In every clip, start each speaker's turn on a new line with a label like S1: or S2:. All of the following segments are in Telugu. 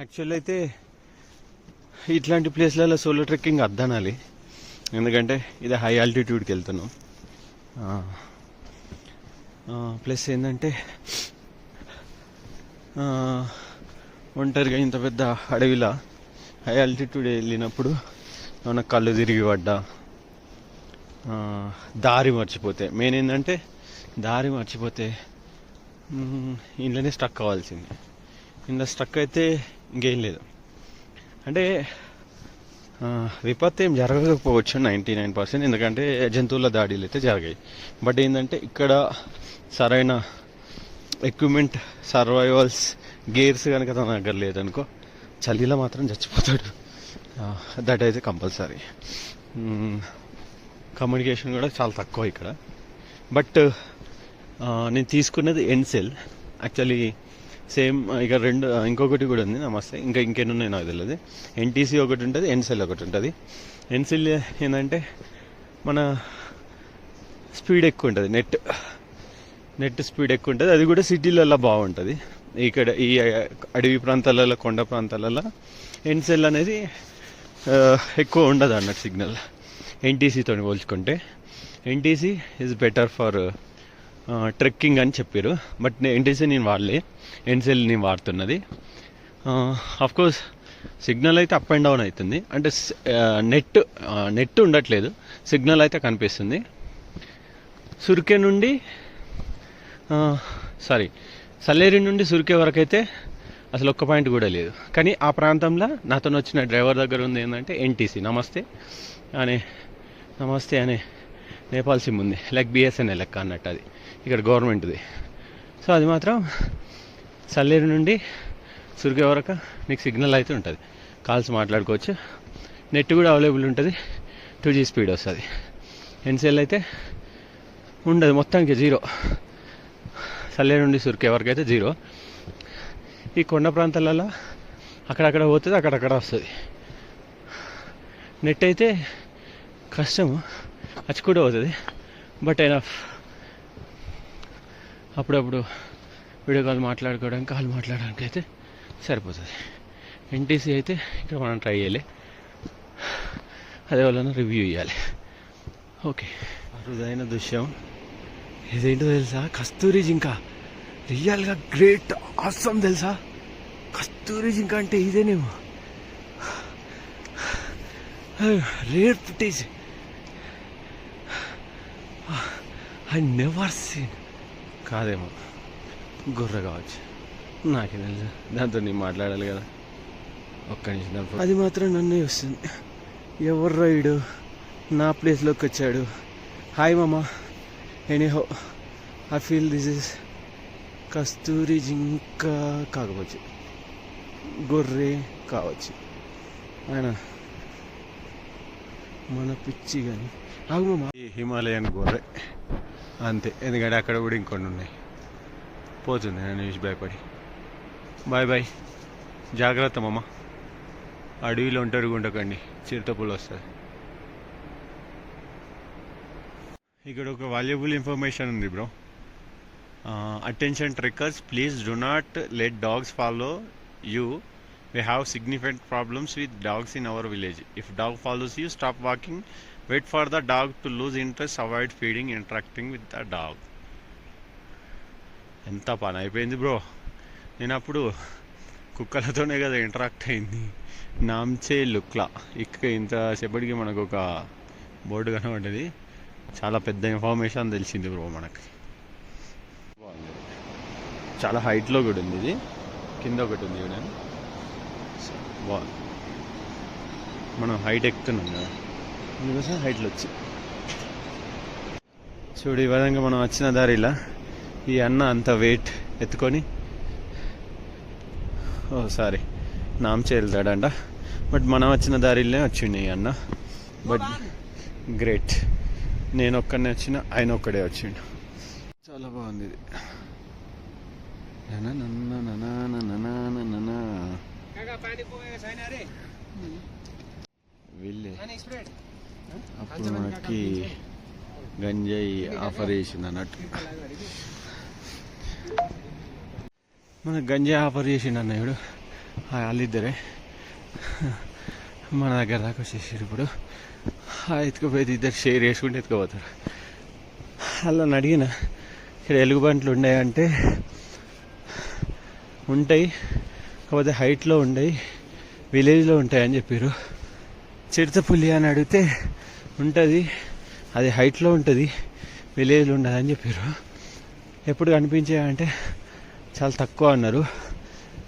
S1: యాక్చువల్ అయితే ఇట్లాంటి ప్లేస్లలో సోలో ట్రెక్కింగ్ అద్దనాలి. ఎందుకంటే ఇది హై ఆల్టిట్యూడ్కి వెళ్తున్నాం. ప్లస్ ఏంటంటే ఒంటరిగా ఇంత పెద్ద అడవిలా హై ఆల్టిట్యూడ్ వెళ్ళినప్పుడు మన కళ్ళు తిరిగి పడ్డా? దారి మర్చిపోతే. మెయిన్ ఏంటంటే దారి మర్చిపోతే ఇంట్లోనే స్టక్ అవ్వాల్సింది. ఇంట్లో స్టక్ అయితే ఇంకేం లేదు. అంటే విపత్తు ఏం జరగకపోవచ్చు నైంటీ నైన్ పర్సెంట్. ఎందుకంటే జంతువుల దాడులు అయితే జరిగాయి. బట్ ఏంటంటే ఇక్కడ సరైన ఎక్విప్మెంట్ సర్వైవల్స్ గేర్స్ కనుక తన దగ్గర లేదనుకో చలిలో మాత్రం చచ్చిపోతాడు. దట్ అయితే కంపల్సరీ కమ్యూనికేషన్ కూడా చాలా తక్కువ ఇక్కడ. బట్ నేను తీసుకున్నది ఎన్సెల్ యాక్చువల్లీ సేమ్ ఇక రెండు ఇంకొకటి కూడా ఉంది నమస్తే ఇంకా ఇంకెన్ని ఉన్నాయి నాకు తెలియదు. ఎన్టీసీ ఒకటి ఉంటుంది ఎన్సెల్ ఒకటి ఉంటుంది. ఎన్సెల్ ఏంటంటే మన స్పీడ్ ఎక్కువ ఉంటుంది నెట్ నెట్ స్పీడ్ ఎక్కువ ఉంటుంది. అది కూడా సిటీలలో బాగుంటుంది. ఇక్కడ ఈ అడవి ప్రాంతాలలో కొండ ప్రాంతాలలో ఎన్సెల్ అనేది ఎక్కువ ఉండదు అన్నట్టు సిగ్నల్. ఎన్టీసీతో పోల్చుకుంటే. NTC is better for trekking అని చెప్పారు. బట్ ఎన్టీసీ నేను వాడలే. ఎన్సీఎల్ నేను వాడుతున్నది. కోర్స్ సిగ్నల్ అయితే అప్ అండ్ డౌన్ అవుతుంది. అంటే నెట్ నెట్ ఉండట్లేదు. సిగ్నల్ అయితే కనిపిస్తుంది. సురికే నుండి సారీ సల్లేరి నుండి సురికే వరకు అయితే అసలు ఒక్క పాయింట్ కూడా లేదు. కానీ ఆ ప్రాంతంలో నాతో వచ్చిన డ్రైవర్ దగ్గర ఉంది ఏంటంటే ఎన్టీసీ. నమస్తే అనే నమస్తే అనే నేపాల్ సిమ్ ఉంది. లైక్ బిఎస్ఎన్ఎల్ లెక్క అన్నట్టు అది. ఇక్కడ గవర్నమెంట్ది. సో అది మాత్రం సల్లేరు నుండి సురికే వరకు నీకు సిగ్నల్ అయితే ఉంటుంది. కాల్స్ మాట్లాడుకోవచ్చు. నెట్ కూడా అవైలబుల్ ఉంటుంది. టూ జీ స్పీడ్ వస్తుంది. ఎన్సీఎల్ అయితే ఉండదు. మొత్తానికి జీరో. సల్లేరు నుండి సురికే వరకు అయితే జీరో. ఈ కొండ ప్రాంతాలలో అక్కడక్కడ పోతుంది అక్కడక్కడ వస్తుంది. నెట్ అయితే కష్టము. అచ్చి కూడా అవుతుంది బట్ ఎనఫ్ అప్పుడప్పుడు వీడియో కాల్ మాట్లాడుకోవడానికి కాల్ మాట్లాడడానికి అయితే సరిపోతుంది. ఎన్టీసీ అయితే ఇక్కడ మనం ట్రై చేయాలి. అదే వాళ్ళని రివ్యూ ఇవ్వాలి ఓకే. అరుదైన దృశ్యం. ఇదేంటో తెలుసా? కస్తూరి జింక. రియల్గా గ్రేట్ ఆసం తెలుసా? కస్తూరి జింక అంటే ఇదేనేమో. Rare footage. I never seen కాదేమో. గొర్రె కావచ్చు. నాకే తెలుసు దాంతో నేను మాట్లాడాలి కదా. ఒక్క నిమిషం అది మాత్రం నన్నే వస్తుంది. ఎవరు రైడు నా ప్లేస్లోకి వచ్చాడు. హాయ్ మామా. Anyhow I feel this is కస్తూరి జింక కాకపోవచ్చు. గొర్రె కావచ్చు. ఆయన మన పిచ్చి కానీ ఆగు మామ. హిమాలయన్ గొర్రె. అంతే. ఎందుకంటే అక్కడ కూడా ఇంకొన్ని ఉన్నాయి. పోతుంది నేను చూసి భయపడి. Bye bye. జాగ్రత్త మామ. అడవిలో ఒంటరిగా ఉండకండి చిరుతపులు వస్తుంది. ఇక్కడ ఒక వాల్యుబుల్ ఇన్ఫర్మేషన్ ఉంది bro attention trekkers please do not let dogs follow you we have significant problems with dogs in our village if dog follows you stop walking wait for the dog to lose interest avoid feeding interacting with the dog ఎంత పని అయిపోయింది బ్రో. నేను అప్పుడు కుక్కలతోనే కదా ఇంటరాక్ట్ అయింది. నాంచే లుక్లా. ఇక్క ఇంతసేపటికి మనకు ఒక బోర్డు కనబడ్డది. చాలా పెద్ద ఇన్ఫర్మేషన్ తెలిసింది బ్రో మనకి. చాలా హైట్లో కూడా ఉంది ఇది. కింద ఒకటి ఉంది నేను బాగుంది మనం హైట్ ఎక్కుతున్నాం కదా. అందుకోసం హైట్లు వచ్చి. చూడు ఈ విధంగా మనం వచ్చిన దారిలా ఈ అన్న అంత వెయిట్ ఎత్తుకొని ఓ సారీ నాంచే వెళ్తాడంట బట్ మనం వచ్చిన దారిలోనే వచ్చిండు ఈ అన్న. బట్ గ్రేట్ నేను ఒక్కడనే వచ్చిన ఆయన ఒక్కడే వచ్చిండు. చాలా బాగుంది ఇది. వీళ్ళే అప్పుడు మనకి గంజాయి ఆఫర్ చేసింది అన్నట్టు. మనకు గంజాయి ఆఫర్ చేసిండు అన్న ఇప్పుడు ఆ వాళ్ళిద్దరే మన దగ్గర దాకా వచ్చేసారు ఇప్పుడు. ఆ ఎత్తుకుపోయేది ఇద్దరు షేర్ చేసుకుంటే ఎత్తుకుపోతారు. అలా అడిగిన ఇక్కడ ఎలుగుబంట్లు ఉన్నాయంటే ఉంటాయి కాకపోతే హైట్లో ఉండయి విలేజ్లో ఉంటాయని చెప్పారు చిరుతపులి అని అడిగితే ఉంటుంది. అది హైట్లో ఉంటుంది. విలేజ్లో ఉండదు అని చెప్పారు. ఎప్పుడు కనిపించాయంటే చాలా తక్కువ అన్నారు.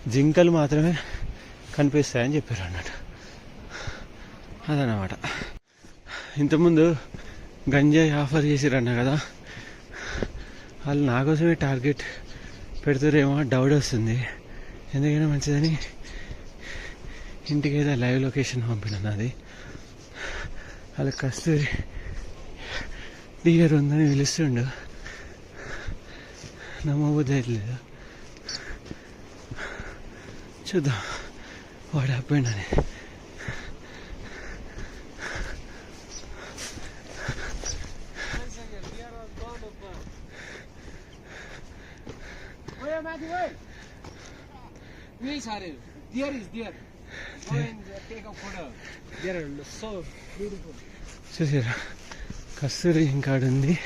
S1: జింకలు మాత్రమే కనిపిస్తాయని చెప్పారు అన్నట్టు. అదనమాట ఇంతకుముందు గంజాయి ఆఫర్ చేసిరన్న కదా? వాళ్ళు నా కోసమే టార్గెట్ పెడతారేమో డౌట్ వస్తుంది. ఎందుకైనా మంచిదని ఇంటికి ఏదో లైవ్ లొకేషన్ పంపినది ಅಲ್ಲಿ ಕಸ್ತೂರಿ ಡಿಯರೊಂದನ್ನು ಇಳಿಸುಂಡು ನಮ್ಮ ಊದಲಿಲ್ಲ
S2: ಚುದ ಓಡಾಪೆ ನಾನೇ Deer is deer. Go and take a photo. Deer are so
S1: చూసారా? కస్తూరి ఇంకాడు ఉంది.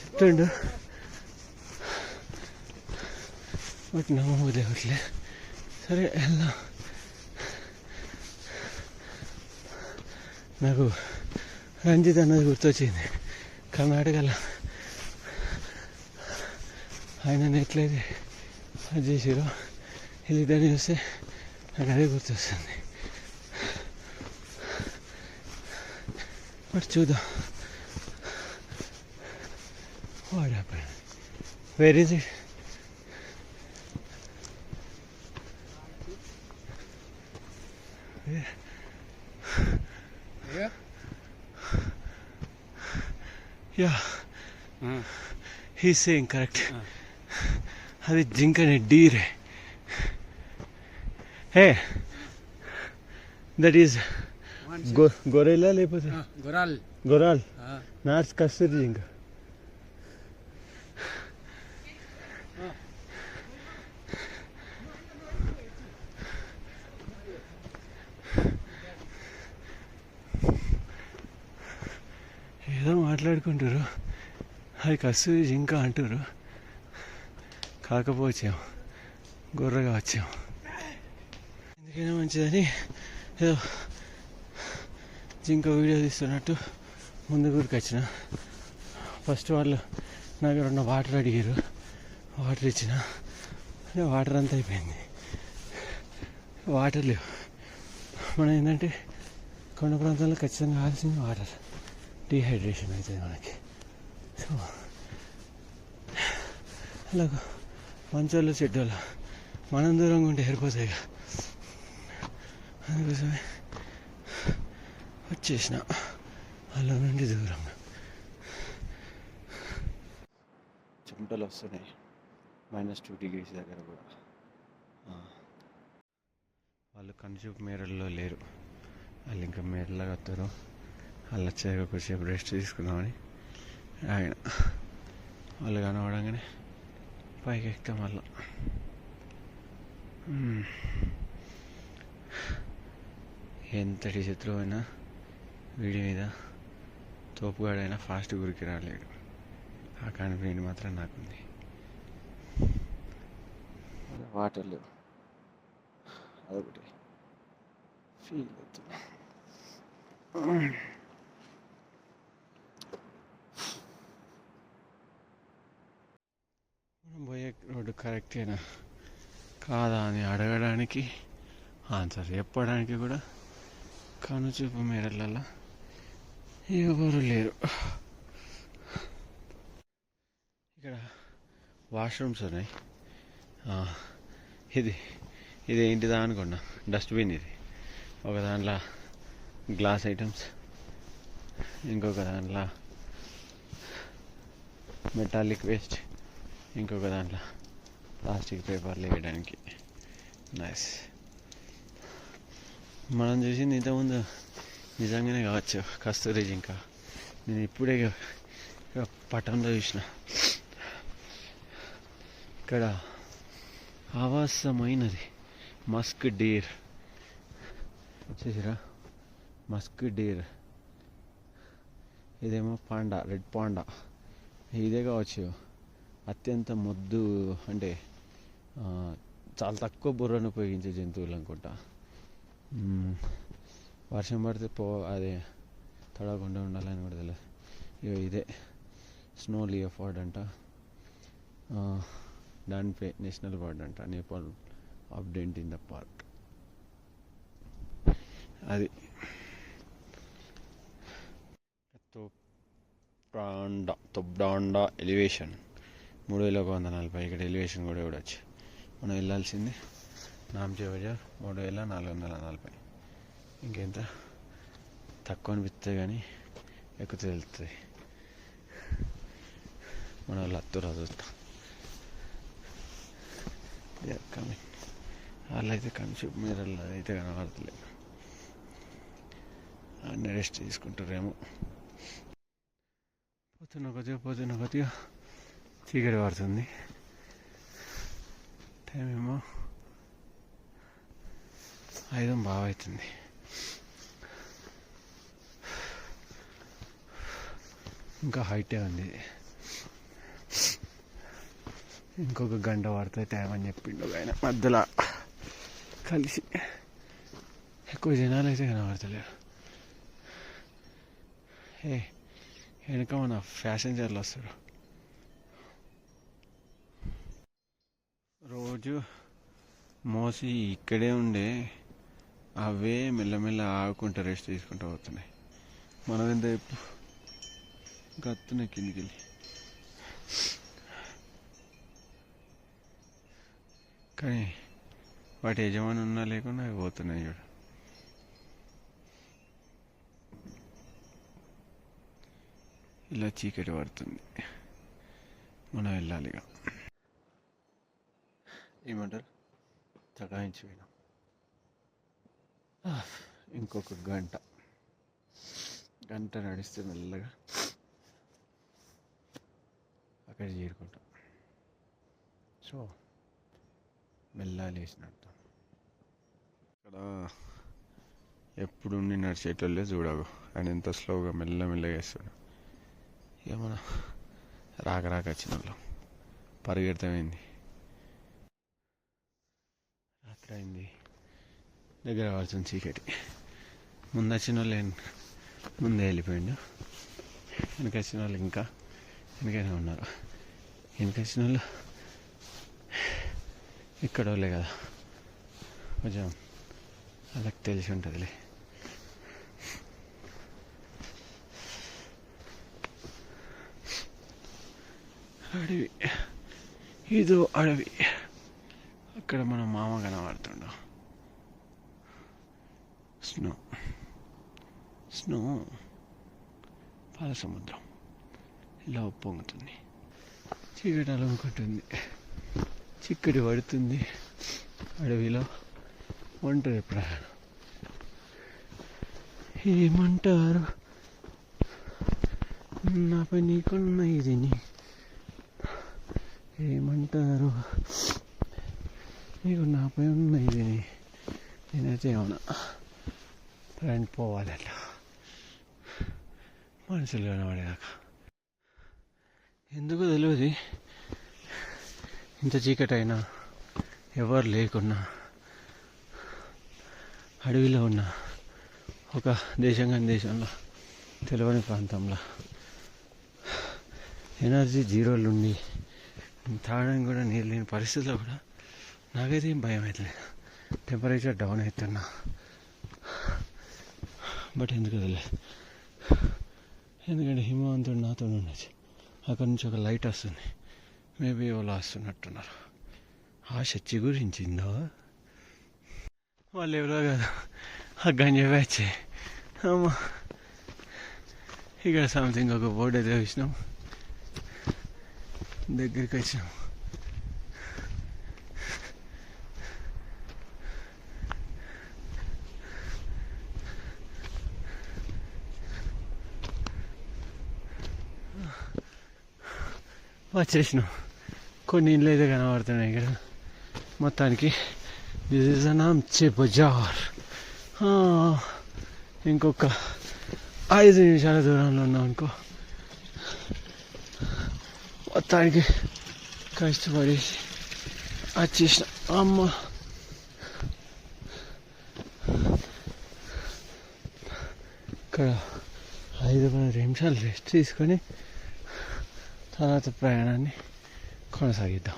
S1: చెప్తుండు. బట్ నమ్మబుద్ధి అవ్వట్లే సరే వెళ్దాం. నాకు రంజిత్ అన్నది గుర్తొచ్చింది. కర్ణాటకలో. ఆయన ఎట్లయితే అది చేసిరో వీళ్ళిద్దరిని చూస్తే నాకు అదే గుర్తొస్తుంది. బట్ చూద్దాం what happen where is it
S2: Yeah.
S1: Yeah he saying correct అది జింకని డీరే హే దట్ ఈస్
S2: One
S1: గొ గొరెలా లేకపోతే. గొరాల్ నార్స్ కస్తూరి జింక. ఏదో మాట్లాడుకుంటారు. అది కస్తూరి జింక అంటారు. కాకపోవచ్చాం గొర్రెగా వచ్చాం ఎందుకైనా మంచిదని. ఏదో జింక వీడియో తీస్తున్నట్టు ముందు గురికి వచ్చిన. ఫస్ట్ వాళ్ళు నా దగ్గర ఉన్న వాటర్ అడిగారు. వాటర్ ఇచ్చిన. వాటర్ అంతా అయిపోయింది. వాటర్ లేవు. మనం ఏంటంటే కొండ ప్రాంతాల్లో ఖచ్చితంగా కావాల్సింది వాటర్. డీహైడ్రేషన్ అవుతుంది మనకి. సో అలా మంచోళ్ళు చెడ్డోళ్ళు. మనం దూరంగా ఉంటే సరిపోతాయి అందుకోసమే వచ్చేసిన. వాళ్ళ నుండి దూరంగా. చెమటలు వస్తున్నాయి. మైనస్ టూ డిగ్రీస్ దగ్గర కూడా. వాళ్ళు కనుచూపు మేరల్లో లేరు. వాళ్ళు ఇంకా మేరలాగా వస్తారు. వాళ్ళు వచ్చాక కొద్దిసేపు రెస్ట్ తీసుకుందామని ఆయన. వాళ్ళు కనబడంగానే పైకి ఎక్కాం మళ్ళా. ఎంతటి శత్రువు అయినా వీడి మీద తోపుగాడైనా ఫాస్ట్ గురికి రాలేడు. ఆ కాన్ఫిడెంట్ మాత్రం నాకుంది. వాటర్ లేవు. అదొకటి. ఫీల్ మనం పోయే రోడ్డు కరెక్టేనా? కాదా అని అడగడానికి ఆన్సర్ చెప్పడానికి కూడా కనుచూపు మేరలలో ఎవరు లేరు. ఇక్కడ వాష్రూమ్స్ ఉన్నాయి. ఇది ఇది ఏంటిదా అనుకున్నా. డస్ట్బిన్ ఇది. ఒక దాంట్లో గ్లాస్ ఐటమ్స్ ఇంకొక దాంట్లో మెటాలిక్ వేస్ట్ ఇంకొక దాంట్లో ప్లాస్టిక్ పేపర్లు వేయడానికి నైస్ మనం చూసింది ఇంతకుముందు నిజంగానే కావచ్చు. కస్తూరిజ్ ఇంకా. నేను ఇప్పుడే పట్టణంలో చూసిన. ఇక్కడ ఆవాసమైనది. Musk deer. చూసిరా? Musk deer. ఇదేమో పాండా రెడ్ పాండా. ఇదే కావచ్చు. అత్యంత మొద్దు అంటే చాలా తక్కువ బుర్రను ఉపయోగించే జంతువులు అనుకుంటా. వర్షం పడితే పో అది తడవకుండా ఉండాలని కూడా తెలియదు ఇగో ఇదే. స్నో లియోఫార్డ్ అంట. ఆ, పే నేషనల్ బర్డ్ అంట. Nepal abundant in the park అది. తొప్రాండా తొబ్డాండా ఎలివేషన్ మూడు వేల ఒక వంద నలభై ఇక్కడ ఎలివేషన్ కూడా ఇవ్వచ్చు మనం వెళ్ళాల్సింది నామచే బజార్ మూడు వేల నాలుగు వందల నలభై. ఇంకెంత? తక్కువ అనిపిస్తుంది కానీ ఎక్కువ తెలుస్తుంది మన వాళ్ళు అత్తురా కమింగ్ వాళ్ళు అయితే కన్సూప్ అయితే కనబడతలేదు. అన్నీ రెస్ట్ తీసుకుంటారేమో పోతున్న కొద్దిగా పోతున్న కొద్దిగా చీకటి పడుతుంది. టైం ఏమో ఐదు బాగా అవుతుంది ఇంకా హైటే ఉంది. ఇంకొక గంట పడుతుంది టైం అని చెప్పిండు ఆయన మధ్యలో. కలిసి. ఎక్కువ జనాలు అయితే కనబడతలేరు. ఏ వెనక మన ప్యాసింజర్లు వస్తారు. రోజు మోసి ఇక్కడే ఉండే అవే మెల్లమెల్ల ఆగుకుంటా రెస్ట్ తీసుకుంటూ పోతున్నాయి. మనం ఎంత చెప్పు? గత్తున్నాయి కిందికి వెళ్ళి కానీ వాటి యజమాని ఉన్నా లేకుండా అవి పోతున్నాయి చూడు. ఇలా చీకటి పడుతుంది. మనం వెళ్ళాలి ఇక. ఏమంటారు? చటాయించి పోయినాం ఇంకొక గంట. గంట నడిస్తే మెల్లగా. అక్కడ చేరుకుంటాం. సో మెల్లగా వేసినట్టు ఇక్కడ ఎప్పుడు ఉండి నడిచేటోళ్ళే చూడవు. ఆయన ఎంత స్లోగా మెల్ల మెల్లగా వేస్తాడు ఇక మనం రాక రాక వచ్చిన వాళ్ళం పరిగెడతామైంది. రాత్రి అయింది దగ్గర పడుతుంది చీకటి. ముందు వచ్చిన వాళ్ళు ముందే వెళ్ళిపోయిండు. వెనక వచ్చిన వాళ్ళు ఇంకా వెనకనే ఉన్నారు. ఎందుకు వచ్చిన వాళ్ళు ఇక్కడ వాళ్ళే కదా. కొంచెం వాళ్ళకి తెలిసి ఉంటుందిలే. అడవి. ఇదో అడవి. అక్కడ మన మామ కనబడుతుండ. స్నో. స్నో. పాల సముద్రం ఇలా పొంగుతుంది చీకటి అలుముకుంటుంది చిక్కడి పడుతుంది. అడవిలో ఒంటరి ప్రయాణం ఏమంటారు? నాపై నీకున్న ఇది నీ ఏమంటారు? నీకు నాపై ఉన్న ఇది నేనైతే ఏమన్నా ఫ్రెండ్ పోవాలి అట్లా మనుషులు కనబడేదాకా. ఎందుకు తెలియదు ఇంత చీకటి అయినా ఎవరు లేకున్నా అడవిలో ఉన్న ఒక దేశంగా దేశంలో తెలియని ప్రాంతంలో ఎనర్జీ జీరోలు ఉండి తాగడానికి కూడా నీరు లేని పరిస్థితుల్లో కూడా నాకైతే ఏం భయం అవుతలేదు టెంపరేచర్ డౌన్ అవుతున్నా బట్ ఎందుకు తెలియదు ఎందుకంటే హిమవంతుడు నాతో ఉండొచ్చు అక్కడ నుంచి ఒక లైట్ వస్తుంది. మేబీ వాళ్ళు వస్తున్నట్టున్నారు. ఆశ చిగురించిందో? వాళ్ళు ఎవరో కాదు. ఆ గంజ బ్యాచ్. అమ్మా. ఇక్కడ సంథింగ్ ఒక బోర్డు అయితే చూసినాం దగ్గరికి వచ్చినాం. వచ్చేసినాం. కొన్ని ఇండ్లు అయితే కనబడుతున్నాయి ఇక్కడ. మొత్తానికి this is an Namche Bazaar. ఇంకొక ఐదు నిమిషాల దూరంలో ఉన్నాం అనుకో. మొత్తానికి కష్టపడేసి వచ్చేసిన. అమ్మ. ఇక్కడ ఐదు పది నిమిషాలు రెస్ట్ తీసుకొని తర్వాత ప్రయాణాన్ని కొనసాగిద్దాం.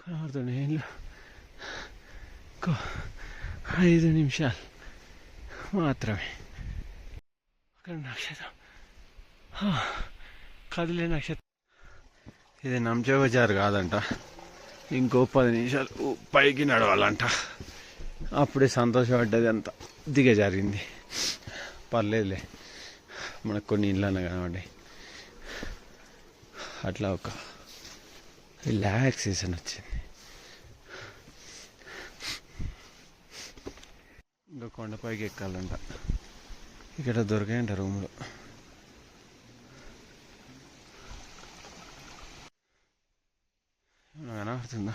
S1: కనబడుతుంది ఏళ్ళు ఐదు నిమిషాలు మాత్రమే. అక్కడ నక్షత్రం. కదిలే నక్షత్రం. ఇది నంచే బజార్ కాదంట. ఇంకో పది నిమిషాలు పైకి నడవాలంట. అప్పుడే సంతోషపడ్డది అంత. దిగజారింది. పర్లేదులే. మనకు కొన్ని ఇళ్ళన్న కనబడి అట్లా ఒక రిలాక్సేషన్ వచ్చింది. ఇంకా కొండపైకి ఎక్కాలంట. ఇక్కడ దొరికాయంట రూమ్లో. కనబడుతుందా?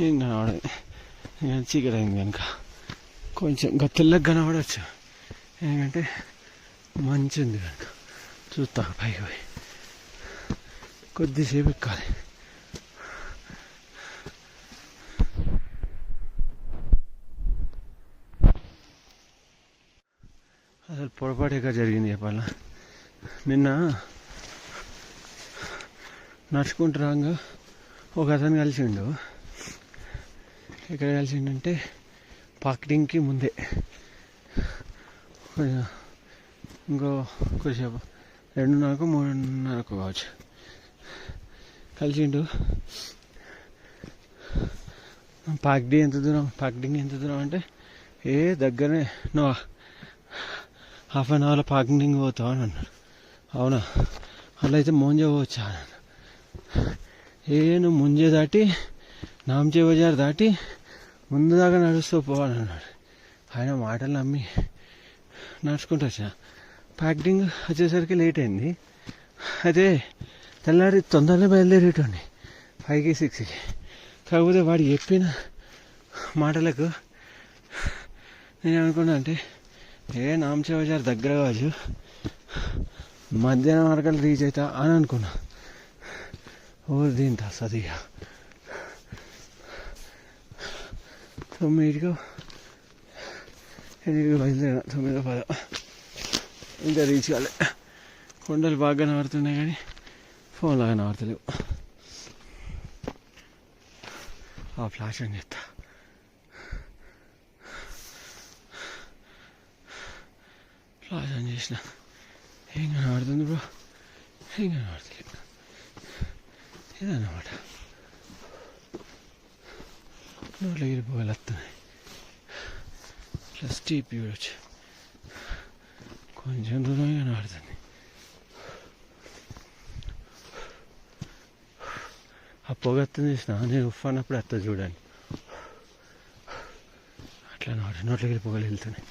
S1: ఏం కనబడదు. ఇంకా చీకటి అయింది కనుక కొంచెం ఇంకా కనబడవచ్చు ఎందుకంటే మంచి ఉంది కనుక చూస్తా పైకి పోయి కొద్దిసేపు ఎక్కాలి అసలు పొరపాటుగా జరిగింది చెప్పాలా నిన్న నడుచుకుంటూ రాగా ఒక అతను కలిసిండు ఎక్కడ కలిసిండంటే పార్కింగ్కి ముందే ఇంకో కొద్దిసేపు. రెండున్నరకు మూడున్నరకు కావచ్చు. కలిసిండు. పాక్డి ఎంత దూరం? పాక్డింగ్ ఎంత దూరం అంటే ఏ దగ్గరనే నువ్వు హాఫ్ అన్ అవర్లో పార్కింగ్ పోతావు అని అన్నాడు అవునా? అలా అయితే మోంజే పోవచ్చా అన్నాడు. ఏ నువ్వు ముంజే దాటి నాంచే బజార్ దాటి ముందు దాకా నడుస్తూ పోవాలన్నాడు అన్నాడు. ఆయన మాటలు నమ్మి నడుచుకుంటూ వచ్చా. ప్యాకింగ్ వచ్చేసరికి లేట్ అయింది. అయితే తెల్లారి తొందరనే బయలుదేరేటండి ఫైవ్కి సిక్స్కి. కాకపోతే వాడు చెప్పిన మాటలకు నేను అనుకున్నా అంటే ఏ నామచే బజార్ దగ్గర కావచ్చు మధ్యాహ్నం వరకు రీచ్ అవుతా అని అనుకున్నా. ఓ దీంతా సదిగా తొమ్మిదికి ఎనిమిది బయలుదేరా తొమ్మిదిగా పద. ఇంకా రీచ్ కాలే కొండలు బాగా కనబడుతున్నాయి కానీ ఫోన్లో కనబడతలేవు ఆ ఫ్లాష్ అని చెప్తా ఫ్లాష్ అని చేసిన ఏం కనబడుతుంది బ్రో ఏం కనబడతలేదు ఇదన్నమాట నోట్లో వెళ్ళిపోవాలి వస్తున్నాయి ఇట్లా స్టీప్ చూడొచ్చు కొంచెం దూరం కనబడుతుంది ఆ పొగ వస్తుంది చూసిన నేను ఉఫ్ అన్నప్పుడు అత్త చూడండి అట్లా నోటి నోట్లోకి వెళ్ళి పొగలు వెళ్తున్నాయి